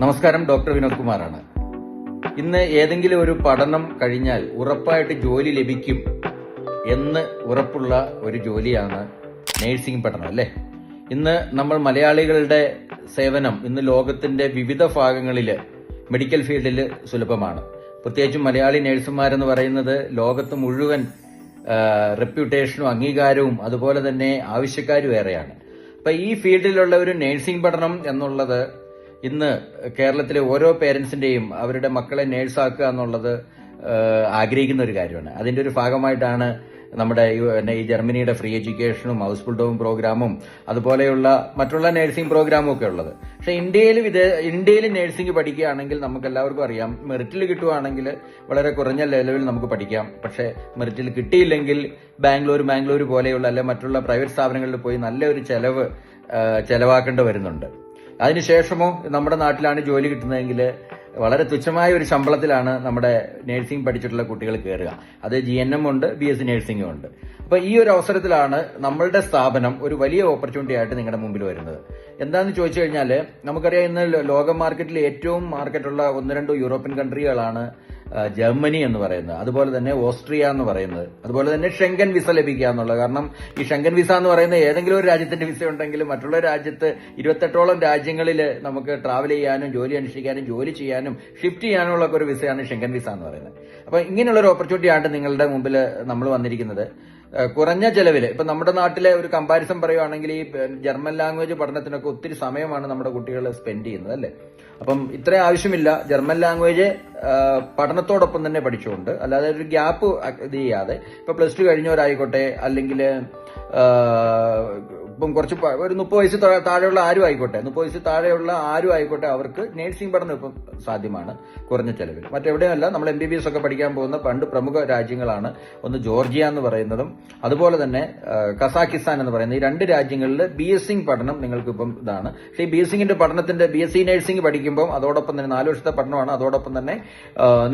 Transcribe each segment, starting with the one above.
നമസ്കാരം ഡോക്ടർ വിനോദ് കുമാറാണ്. ഇന്ന് ഏതെങ്കിലും ഒരു പഠനം കഴിഞ്ഞാൽ ഉറപ്പായിട്ട് ജോലി ലഭിക്കും എന്ന് ഉറപ്പുള്ള ഒരു ജോലിയാണ് നേഴ്സിംഗ് പഠനം അല്ലേ? ഇന്ന് നമ്മൾ മലയാളികളുടെ സേവനം ഇന്ന് ലോകത്തിന്റെ വിവിധ ഭാഗങ്ങളിൽ മെഡിക്കൽ ഫീൽഡിൽ സുലഭമാണ്. പ്രത്യേകിച്ചും മലയാളി നഴ്സുമാരെന്ന് പറയുന്നത് ലോകത്ത് മുഴുവൻ റെപ്യൂട്ടേഷനും അംഗീകാരവും അതുപോലെ തന്നെ ആവശ്യക്കാരും ഏറെയാണ്. അപ്പൊ ഈ ഫീൽഡിലുള്ള ഒരു നേഴ്സിംഗ് പഠനം എന്നുള്ളത് ഇന്ന് കേരളത്തിലെ ഓരോ പേരൻസിന്റെയും അവരുടെ മക്കളെ നേഴ്സാക്കുക എന്നുള്ളത് ആഗ്രഹിക്കുന്ന ഒരു കാര്യമാണ്. അതിന്റെ ഒരു ഭാഗമായിട്ടാണ് നമ്മുടെ ഈ- ജർമ്മനിയുടെ ഫ്രീ എഡ്യൂക്കേഷനും ഹൗസ് ഫുൾ പ്രോഗ്രാമും അതുപോലെയുള്ള മറ്റുള്ള നഴ്സിംഗ് പ്രോഗ്രാമും ഒക്കെ ഉള്ളത്. പക്ഷെ ഇന്ത്യയിൽ വിദേ ഇന്ത്യയിൽ നഴ്സിംഗ് പഠിക്കുകയാണെങ്കിൽ നമുക്ക് എല്ലാവർക്കും അറിയാം മെറിറ്റിൽ കിട്ടുകയാണെങ്കിൽ വളരെ കുറഞ്ഞ ലെവലിൽ നമുക്ക് പഠിക്കാം. പക്ഷെ മെറിറ്റിൽ കിട്ടിയില്ലെങ്കിൽ ബാംഗ്ലൂർ ബാംഗ്ലൂർ പോലെയുള്ള അല്ലെ മറ്റുള്ള പ്രൈവറ്റ് സ്ഥാപനങ്ങളിൽ പോയി നല്ലൊരു ചെലവ് ചെലവാക്കേണ്ടി വരുന്നുണ്ട്. അതിനുശേഷമോ നമ്മുടെ നാട്ടിലാണ് ജോലി കിട്ടുന്നതെങ്കിൽ വളരെ തുച്ഛമായ ഒരു ശമ്പളത്തിലാണ് നമ്മുടെ നഴ്സിംഗ് പഠിച്ചിട്ടുള്ള കുട്ടികൾ കയറുക. അത് ജി എൻ എം ഉണ്ട് ബി എസ് സി നഴ്സിംഗും ഉണ്ട്. അപ്പൊ ഈ ഒരു അവസരത്തിലാണ് നമ്മളുടെ സ്ഥാപനം ഒരു വലിയ ഓപ്പർച്യൂണിറ്റി ആയിട്ട് നിങ്ങളുടെ മുമ്പിൽ വരുന്നത്. എന്താണെന്ന് ചോദിച്ചു കഴിഞ്ഞാൽ നമുക്കറിയാം ഇന്ന് ലോക മാർക്കറ്റിൽ ഏറ്റവും മാർക്കറ്റുള്ള ഒന്ന് രണ്ട് യൂറോപ്യൻ കൺട്രികളാണ് ജർമ്മനി എന്ന് പറയുന്നത്. അതുപോലെ തന്നെ ഓസ്ട്രിയ എന്ന് പറയുന്നത്. അതുപോലെ തന്നെ ഷെങ്കൻ വിസ ലഭിക്കുക എന്നുള്ളത്. കാരണം ഈ ഷെങ്കൻ വിസ എന്ന് പറയുന്നത് ഏതെങ്കിലും ഒരു രാജ്യത്തിന്റെ വിസ ഉണ്ടെങ്കിൽ മറ്റുള്ള രാജ്യത്ത് ഇരുപത്തെട്ടോളം രാജ്യങ്ങളിൽ നമുക്ക് ട്രാവൽ ചെയ്യാനും ജോലി അനുഷ്ഠിക്കാനും ജോലി ചെയ്യാനും ഷിഫ്റ്റ് ചെയ്യാനുള്ള ഒരു വിസയാണ് ഷെങ്കൻ വിസ എന്ന് പറയുന്നത്. അപ്പോൾ ഇങ്ങനെയുള്ള ഒരു ഓപ്പർച്യൂണിറ്റി ആണ് നിങ്ങളുടെ മുമ്പിൽ നമ്മൾ വന്നിരിക്കുന്നത്. കുറഞ്ഞ ചെലവിൽ ഇപ്പൊ നമ്മുടെ നാട്ടിലെ ഒരു കമ്പാരിസൺ പറയുവാണെങ്കിൽ ഈ ജർമ്മൻ ലാംഗ്വേജ് പഠനത്തിനൊക്കെ ഒത്തിരി സമയമാണ് നമ്മുടെ കുട്ടികൾ സ്പെൻഡ് ചെയ്യുന്നത് അല്ലേ? അപ്പം ഇത്രയും ആവശ്യമില്ല. ജർമ്മൻ ലാംഗ്വേജ് പഠനത്തോടൊപ്പം തന്നെ പഠിച്ചുകൊണ്ട് അല്ലാതെ ഒരു ഗ്യാപ്പ് ഇത് ചെയ്യാതെ. ഇപ്പൊ പ്ലസ് ടു കഴിഞ്ഞവരായിക്കോട്ടെ അല്ലെങ്കിൽ ഇപ്പം കുറച്ച് ഒരു മുപ്പത് വയസ്സ് താഴെയുള്ള ആരും ആയിക്കോട്ടെ. മുപ്പത് വയസ്സ് താഴെയുള്ള ആരും ആയിക്കോട്ടെ. അവർക്ക് നേഴ്സിംഗ് പഠനം ഇപ്പം സാധ്യമാണ് കുറഞ്ഞ ചെലവിൽ. മറ്റെവിടെയല്ല നമ്മൾ എം ബി ബി എസ് ഒക്കെ പഠിക്കാൻ പോകുന്ന പണ്ട് പ്രമുഖ രാജ്യങ്ങളാണ്. ഒന്ന് ജോർജിയ എന്ന് പറയുന്നതും അതുപോലെ തന്നെ കസാക്കിസ്ഥാൻ എന്ന് പറയുന്ന ഈ രണ്ട് രാജ്യങ്ങളിൽ ബി എസ് സി പഠനം നിങ്ങൾക്ക് ഇപ്പം ഇതാണ്. പക്ഷേ ഈ ബി എസ് സിന്റെ പഠനത്തിന്റെ ബി എസ് സി നഴ്സിംഗ് പഠിക്കുമ്പോൾ അതോടൊപ്പം തന്നെ നാല് വർഷത്തെ പഠനമാണ്. അതോടൊപ്പം തന്നെ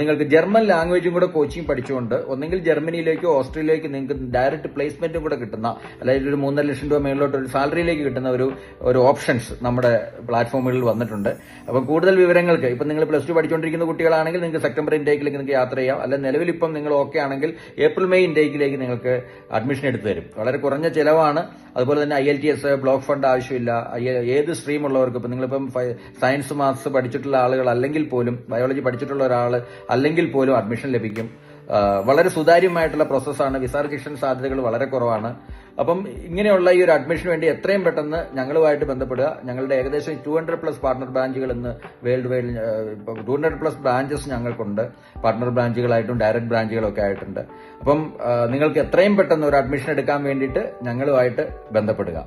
നിങ്ങൾക്ക് ജർമ്മൻ ലാംഗ്വേജും കൂടെ കോച്ചിങ് പഠിച്ചുകൊണ്ട് ഒന്നെങ്കിൽ ജർമ്മനിയിലേക്കോ ഓസ്ട്രേലിയയിലേക്ക് നിങ്ങൾക്ക് ഡയറക്റ്റ് പ്ലേസ്മെന്റും കൂടെ കിട്ടുന്ന അല്ലെങ്കിൽ ഒരു മൂന്നര ലക്ഷം രൂപ മേളിലോട്ട് സാലറിയിലേക്ക് കിട്ടുന്ന ഒരു ഒരു ഓപ്ഷൻസ് നമ്മുടെ പ്ലാറ്റ്ഫോമുകളിൽ വന്നിട്ടുണ്ട്. അപ്പം കൂടുതൽ വിവരങ്ങൾക്ക് ഇപ്പം നിങ്ങൾ പ്ലസ് ടു പഠിച്ചുകൊണ്ടിരിക്കുന്ന കുട്ടികളാണെങ്കിൽ നിങ്ങൾക്ക് സെപ്റ്റംബർ ഇൻടേക്കിലേക്ക് നിങ്ങൾക്ക് യാത്ര ചെയ്യാം. അല്ല നിലവിൽ ഇപ്പം നിങ്ങൾ ഓക്കെ ആണെങ്കിൽ ഏപ്രിൽ മെയ് ഇൻടേക്കിലേക്ക് നിങ്ങൾക്ക് അഡ്മിഷൻ എടുത്തു തരും. വളരെ കുറഞ്ഞ ചിലവാണ്. അതുപോലെ തന്നെ I L T S block fund ആവശ്യമില്ല. ഏത് സ്ട്രീം ഉള്ളവർക്ക് ഇപ്പം നിങ്ങളിപ്പം സയൻസ് മാത്സ് പഠിച്ചിട്ടുള്ള ആളുകൾ അല്ലെങ്കിൽ പോലും ബയോളജി പഠിച്ചിട്ടുള്ള ഒരാൾ അല്ലെങ്കിൽ പോലും അഡ്മിഷൻ ലഭിക്കും. വളരെ സുതാര്യമായിട്ടുള്ള പ്രോസസ്സാണ് വിസ റിജക്ഷൻ സാധ്യതകൾ വളരെ കുറവാണ്. അപ്പം ഇങ്ങനെയുള്ള ഈ ഒരു അഡ്മിഷന് വേണ്ടി എത്രയും പെട്ടെന്ന് ഞങ്ങളുമായിട്ട് ബന്ധപ്പെടുക. ഞങ്ങളുടെ ഏകദേശം ടു ഹൺഡ്രഡ് പ്ലസ് പാർട്ണർ ബ്രാഞ്ചുകൾ ഇന്ന് worldwide two hundred plus branches ഞങ്ങൾക്കുണ്ട്. പാർട്ണർ ബ്രാഞ്ചുകളായിട്ടും ഡയറക്റ്റ് ബ്രാഞ്ചുകളൊക്കെ ആയിട്ടുണ്ട്. അപ്പം നിങ്ങൾക്ക് എത്രയും പെട്ടെന്ന് ഒരു അഡ്മിഷൻ എടുക്കാൻ വേണ്ടിയിട്ട് ഞങ്ങളുമായിട്ട് ബന്ധപ്പെടുക.